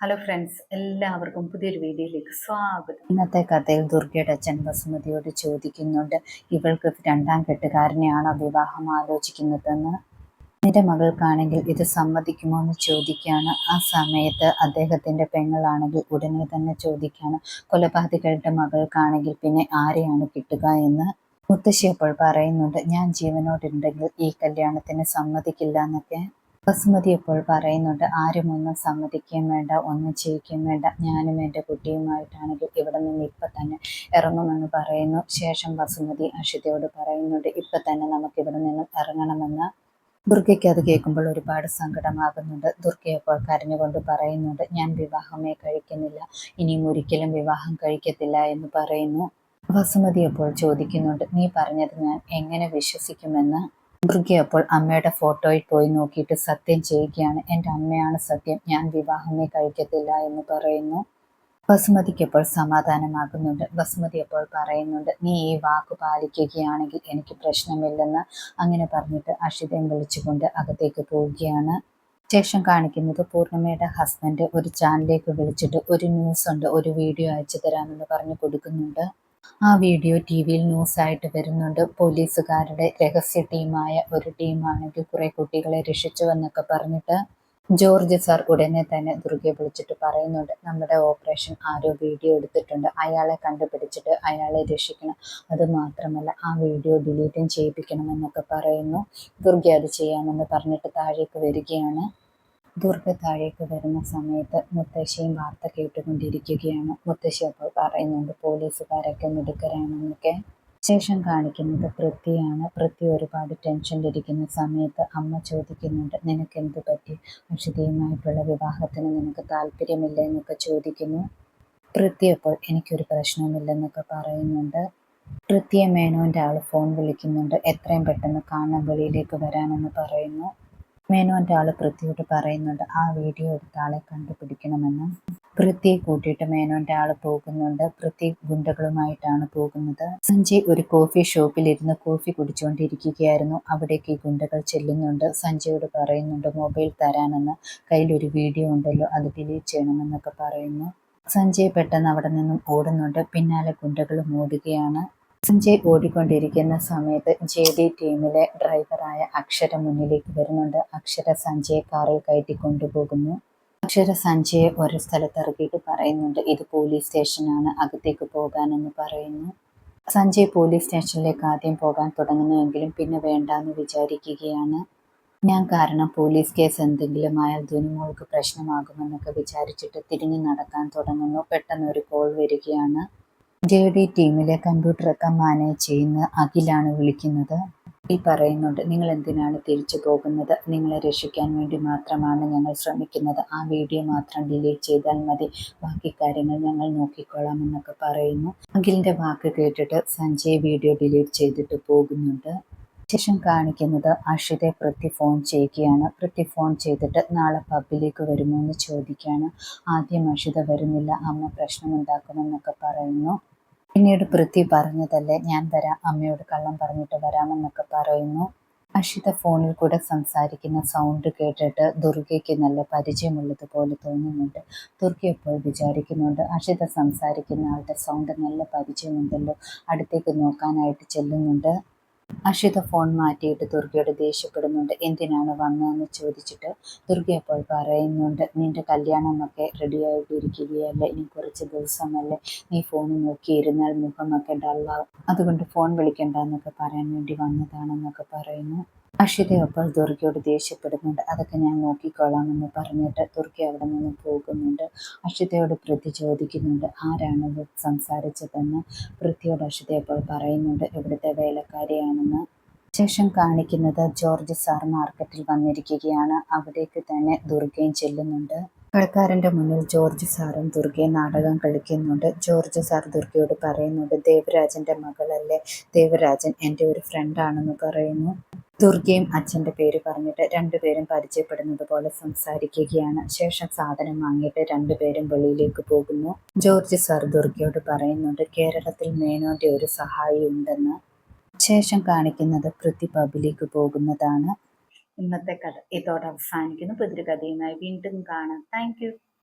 Hello friends എല്ലാവർക്കും പുതിയൊരു വീഡിയോയിലേക്ക് സ്വാഗതം. ഇന്നത്തെ കഥയിൽ ദുർഗയുടെ അച്ഛൻ വസുമതിയോട് ചോദിക്കുന്നുണ്ട് ഇവൾക്ക് രണ്ടാം കെട്ടുകാരനെയാണോ വിവാഹം ആലോചിക്കുന്നതെന്ന്? നിന്റെ മകൾക്കാണെങ്കിൽ ഇത് സമ്മതിക്കുമോ എന്ന് ചോദിക്കുകയാണ്. ആ സമയത്ത് അദ്ദേഹത്തിന്റെ പെങ്ങളാണെങ്കിൽ ഉടനെ തന്നെ ചോദിക്കുകയാണ് കൊലപാതകളുടെ മകൾക്കാണെങ്കിൽ പിന്നെ ആരെയാണ് കിട്ടുക എന്ന്? മുത്തശ്ശി അപ്പോൾ പറയുന്നുണ്ട് ഞാൻ ജീവനോടുണ്ടെങ്കിൽ ഈ കല്യാണത്തിന് സമ്മതിക്കില്ല എന്നൊക്കെ. ബസുമതി ഇപ്പോൾ പറയുന്നുണ്ട് ആരും ഒന്നും സമ്മതിക്കുകയും വേണ്ട ഒന്നും ചെയ്യിക്കുകയും വേണ്ട. ഞാനും എന്റെ കുട്ടിയുമായിട്ടാണെങ്കിൽ ഇവിടെ നിന്ന് ഇപ്പം തന്നെ ഇറങ്ങുമെന്ന് പറയുന്നു. ശേഷം ബസുമതി അഷിതയോട് പറയുന്നുണ്ട് ഇപ്പം തന്നെ നമുക്ക് ഇവിടെ നിന്നും ഇറങ്ങണമെന്ന്. ദുർഗയ്ക്ക് അത് കേൾക്കുമ്പോൾ ഒരുപാട് സങ്കടമാകുന്നുണ്ട്. ദുർഗയപ്പോൾ കരഞ്ഞുകൊണ്ട് പറയുന്നുണ്ട് ഞാൻ വിവാഹമേ കഴിക്കുന്നില്ല. ഇനിയും ഒരിക്കലും വിവാഹം കഴിക്കത്തില്ല എന്ന് പറയുന്നു. വസുമതി അപ്പോൾ ചോദിക്കുന്നുണ്ട് നീ പറഞ്ഞത് ഞാൻ എങ്ങനെ വിശ്വസിക്കുമെന്ന്? അപ്പോൾ അമ്മയുടെ ഫോട്ടോയിൽ പോയി നോക്കിയിട്ട് സത്യം ചെയ്യുകയാണ്. എന്റെ അമ്മയാണ് സത്യം. ഞാൻ വിവാഹമേ കഴിക്കത്തില്ല എന്ന് പറയുന്നു. ബസുമതിക്ക് അപ്പോൾ സമാധാനമാകുന്നുണ്ട്. ബസുമതി അപ്പോൾ പറയുന്നുണ്ട് നീ ഈ വാക്ക് പാലിക്കുകയാണെങ്കിൽ എനിക്ക് പ്രശ്നമില്ലെന്ന്. അങ്ങനെ പറഞ്ഞിട്ട് അഷിതയും വിളിച്ചുകൊണ്ട് അകത്തേക്ക് പോവുകയാണ്. ശേഷം കാണിക്കുന്നത് പൂർണിമയുടെ ഹസ്ബൻഡ് ഒരു ചാനലിലേക്ക് വിളിച്ചിട്ട് ഒരു ന്യൂസ് ഉണ്ട് ഒരു വീഡിയോ അയച്ചു തരാമെന്ന് പറഞ്ഞു കൊടുക്കുന്നുണ്ട്. ആ വീഡിയോ ടി വിയിൽ ന്യൂസായിട്ട് വരുന്നുണ്ട്. പോലീസുകാരുടെ രഹസ്യ ടീമായ ഒരു ടീമാണെങ്കിൽ കുറേ കുട്ടികളെ രക്ഷിച്ചു എന്നൊക്കെ പറഞ്ഞിട്ട് ജോർജ് സാർ ഉടനെ തന്നെ ദുർഗയെ വിളിച്ചിട്ട് പറയുന്നുണ്ട്. നമ്മുടെ ഓപ്പറേഷൻ ആരോ വീഡിയോ എടുത്തിട്ടുണ്ട്. അയാളെ കണ്ടുപിടിച്ചിട്ട് അയാളെ രക്ഷിക്കണം. അത് മാത്രമല്ല ആ വീഡിയോ ഡിലീറ്റും ചെയ്യിപ്പിക്കണം എന്നൊക്കെ പറയുന്നു. ദുർഗ അത് ചെയ്യാമെന്ന് പറഞ്ഞിട്ട് താഴേക്ക് വരികയാണ്. ദുർഗ താഴേക്ക് വരുന്ന സമയത്ത് മുത്തശ്ശിയും വാർത്ത കേട്ടുകൊണ്ടിരിക്കുകയാണ്. മുത്തശ്ശി അപ്പോൾ പറയുന്നുണ്ട് പോലീസുകാരൊക്കെ മിടുക്കരാണെന്നൊക്കെ. ശേഷം കാണിക്കുന്നത് പൃഥ്വിയാണ്. പൃഥ്വി ഒരുപാട് ടെൻഷനിലിരിക്കുന്ന സമയത്ത് അമ്മ ചോദിക്കുന്നുണ്ട് നിനക്ക് എന്ത് പറ്റി? അക്ഷിതയുമായിട്ടുള്ള വിവാഹത്തിന് നിനക്ക് താല്പര്യമില്ല എന്നൊക്കെ ചോദിക്കുന്നു. പൃഥ്വി അപ്പോൾ എനിക്കൊരു പ്രശ്നമില്ലെന്നൊക്കെ പറയുന്നുണ്ട്. പൃഥ്വിയെ മേനോന്റെ ആൾ ഫോൺ വിളിക്കുന്നുണ്ട് എത്രയും പെട്ടെന്ന് കാണാൻ വെളിയിലേക്ക് വരാനെന്ന് പറയുന്നു. മേനോന്റെ ആൾ പൃഥ്വിയോട് പറയുന്നുണ്ട് ആ വീഡിയോ എടുത്ത ആളെ കണ്ടുപിടിക്കണമെന്ന്. പൃഥ്വിയെ കൂട്ടിയിട്ട് മേനോന്റെ ആൾ പോകുന്നുണ്ട്. പൃഥ്വി ഗുണ്ടകളുമായിട്ടാണ് പോകുന്നത്. സഞ്ജയ് ഒരു കോഫി ഷോപ്പിൽ ഇരുന്ന് കോഫി കുടിച്ചുകൊണ്ടിരിക്കുകയായിരുന്നു അവിടേക്ക് ഈ ഗുണ്ടകൾ ചെല്ലുന്നുണ്ട്. സഞ്ജയോട് പറയുന്നുണ്ട് മൊബൈൽ തരാനെന്ന്. കയ്യിലൊരു വീഡിയോ ഉണ്ടല്ലോ അത് ഡിലീറ്റ് ചെയ്യണമെന്നൊക്കെ പറയുന്നു. സഞ്ജയ് പെട്ടെന്ന് അവിടെ നിന്നും ഓടുന്നുണ്ട്. പിന്നാലെ ഗുണ്ടകളും ഓടുകയാണ് സഞ്ജയ് ഓടിക്കൊണ്ടിരിക്കുന്ന സമയത്ത് ജെ ഡി ടീമിലെ ഡ്രൈവറായ അക്ഷര മുന്നിലേക്ക് വരുന്നുണ്ട്. അക്ഷര സഞ്ജയെ കാറിൽ കയറ്റി കൊണ്ടുപോകുന്നു. അക്ഷര സഞ്ജയെ ഒരു സ്ഥലത്ത് ഇറക്കിയിട്ട് പറയുന്നുണ്ട് ഇത് പോലീസ് സ്റ്റേഷനാണ് അകത്തേക്ക് പോകാനെന്ന് പറയുന്നു. സഞ്ജയ് പോലീസ് സ്റ്റേഷനിലേക്ക് ആദ്യം പോകാൻ തുടങ്ങുന്നുവെങ്കിലും പിന്നെ വേണ്ടാന്ന് വിചാരിക്കുകയാണ്. ഞാൻ കാരണം പോലീസ് കേസ് എന്തെങ്കിലും ആയാൽ ധുനിമോൾക്ക് പ്രശ്നമാകുമെന്നൊക്കെ വിചാരിച്ചിട്ട് തിരിഞ്ഞു നടക്കാൻ തുടങ്ങുന്നു. പെട്ടെന്ന് ഒരു കോൾ വരികയാണ്. ജെ ഡി ടീമിലെ കമ്പ്യൂട്ടറൊക്കെ മാനേജ് ചെയ്യുന്ന അഖിലാണ് വിളിക്കുന്നത്. ഈ പറയുന്നുണ്ട് നിങ്ങൾ എന്തിനാണ് തിരിച്ചു പോകുന്നത്? നിങ്ങളെ രക്ഷിക്കാൻ വേണ്ടി മാത്രമാണ് ഞങ്ങൾ ശ്രമിക്കുന്നത്. ആ വീഡിയോ മാത്രം ഡിലീറ്റ് ചെയ്താൽ മതി. ബാക്കി കാര്യങ്ങൾ ഞങ്ങൾ നോക്കിക്കൊള്ളാം എന്നൊക്കെ പറയുന്നു. അഖിലിന്റെ വാക്ക് കേട്ടിട്ട് സഞ്ജയ് വീഡിയോ ഡിലീറ്റ് ചെയ്തിട്ട് പോകുന്നുണ്ട്. ശേഷം കാണിക്കുന്നത് അഷിതെ പൃഥ്വി ഫോൺ ചെയ്യുകയാണ്. പൃഥ്വി ഫോൺ ചെയ്തിട്ട് നാളെ പബ്ബിലേക്ക് വരുമോ? എന്ന് ചോദിക്കുകയാണ്. ആദ്യം അഷിത വരുന്നില്ല. അമ്മ പ്രശ്നമുണ്ടാക്കുമെന്നൊക്കെ പറയുന്നു. പിന്നീട് പൃഥ്വി പറഞ്ഞതല്ലേ ഞാൻ വരാം അമ്മയോട് കള്ളം പറഞ്ഞിട്ട് വരാമെന്നൊക്കെ പറയുന്നു. അഷിത ഫോണിൽ കൂടെ സംസാരിക്കുന്ന സൗണ്ട് കേട്ടിട്ട് ദുർഗയ്ക്ക് നല്ല പരിചയമുള്ളതുപോലെ തോന്നുന്നുണ്ട്. ദുർഗ എപ്പോൾ വിചാരിക്കുന്നുണ്ട്? അഷിത സംസാരിക്കുന്ന ആളുടെ സൗണ്ട് നല്ല പരിചയമുണ്ടല്ലോ. അടുത്തേക്ക് നോക്കാനായിട്ട് ചെല്ലുന്നുണ്ട്. അഷിത ഫോൺ മാറ്റിയിട്ട് ദുർഗയോട് ദേഷ്യപ്പെടുന്നുണ്ട്. എന്തിനാണ് വന്നതെന്ന് ചോദിച്ചിട്ട് ദുർഗ അപ്പോൾ പറയുന്നുണ്ട് നിന്റെ കല്യാണമൊക്കെ റെഡിയായിട്ടിരിക്കുകയല്ലേ ഇനി കുറച്ച് ദിവസമല്ലേ? നീ ഫോൺ നോക്കിയിരുന്നാൽ മുഖമൊക്കെ ഡള്ളാവും അതുകൊണ്ട് ഫോൺ വിളിക്കണ്ട എന്നൊക്കെ പറയാൻ വേണ്ടി വന്നതാണെന്നൊക്കെ പറയുന്നു. അഷിത അപ്പോൾ ദുർഗയോട് ദേഷ്യപ്പെടുന്നുണ്ട്. അതൊക്കെ ഞാൻ നോക്കിക്കൊള്ളാമെന്ന് പറഞ്ഞിട്ട് ദുർഗ അവിടെ നിന്ന് പോകുന്നുണ്ട്. അക്ഷിതയോട് പ്രതി ചോദിക്കുന്നുണ്ട്. ആരാണ് സംസാരിച്ചതെന്ന്? പൃഥ്വിയോട് അക്ഷിതയപ്പോൾ പറയുന്നുണ്ട്. ഇവിടുത്തെ വേലക്കാരിയാണെന്ന്. ശേഷം കാണിക്കുന്നത് ജോർജ് സാർ മാർക്കറ്റിൽ വന്നിരിക്കുകയാണ്. അവിടേക്ക് തന്നെ ദുർഗയും ചെല്ലുന്നുണ്ട്. കളിക്കാരന്റെ മുന്നിൽ ജോർജ് സാറും ദുർഗയും നാടകം കളിക്കുന്നുണ്ട്. ജോർജ് സാർ ദുർഗയോട് പറയുന്നുണ്ട് ദേവരാജന്റെ മകളല്ലേ? ദേവരാജൻ എന്റെ ഒരു ഫ്രണ്ടാണെന്ന് പറയുന്നു. ദുർഗയും അച്ഛന്റെ പേര് പറഞ്ഞിട്ട് രണ്ടുപേരും പരിചയപ്പെടുന്നത് പോലെ സംസാരിക്കുകയാണ്. ശേഷം സാധനം വാങ്ങിയിട്ട് രണ്ടുപേരും വെളിയിലേക്ക് പോകുന്നു. ജോർജ് സർ ദുർഗയോട് പറയുന്നുണ്ട് കേരളത്തിൽ മേനോന്റെ ഒരു സഹായി ഉണ്ടെന്ന്. ശേഷം കാണിക്കുന്നത് പൃഥ്വി പബിലേക്ക് പോകുന്നതാണ്. ഇന്നത്തെ കഥ ഇതോടെ അവസാനിക്കുന്നു. പുതിരി കഥയുമായി വീണ്ടും കാണാം. താങ്ക്